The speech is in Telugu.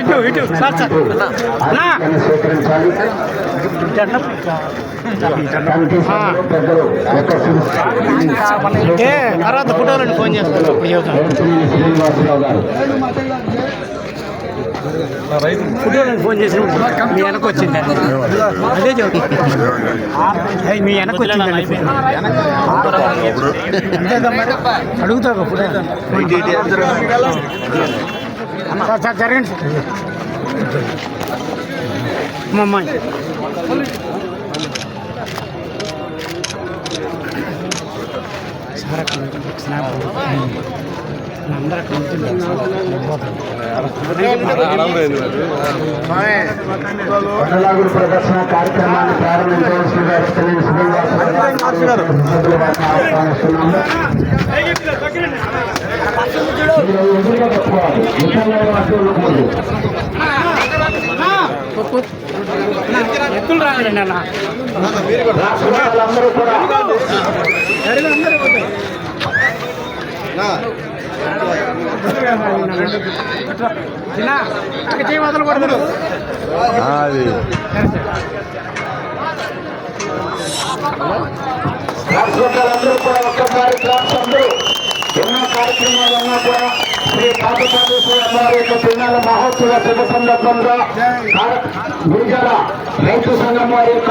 ఇటు ఇటు. Sir sir. అన్నా. అంటే తర్వాత ఫోటోలను ఫోన్ చేస్తాను ఇప్పుడు చెబుతాను ఫోన్ చేసినప్పుడు మీ వెనక వచ్చింది. అదే అయ్యి మీ వెనక వచ్చింది అడుగుతా ఫోటో. సార్ సార్ జరగండి సార్ మా అమ్మాయి సార్ అక్కడ స్నాప్ అందరూ అక్కడ ప్రదర్శన కార్యక్రమాన్ని ప్రారంభించవలసిందిగా వెంకటనేని ఎత్తులు రాలండి అన్న చిన్న అక్కడ చేయి యొక్క తిరునాళ్ళ మహోత్సవ శుభ సందర్భంగా గిరిజన రైతు సంఘం వారి యొక్క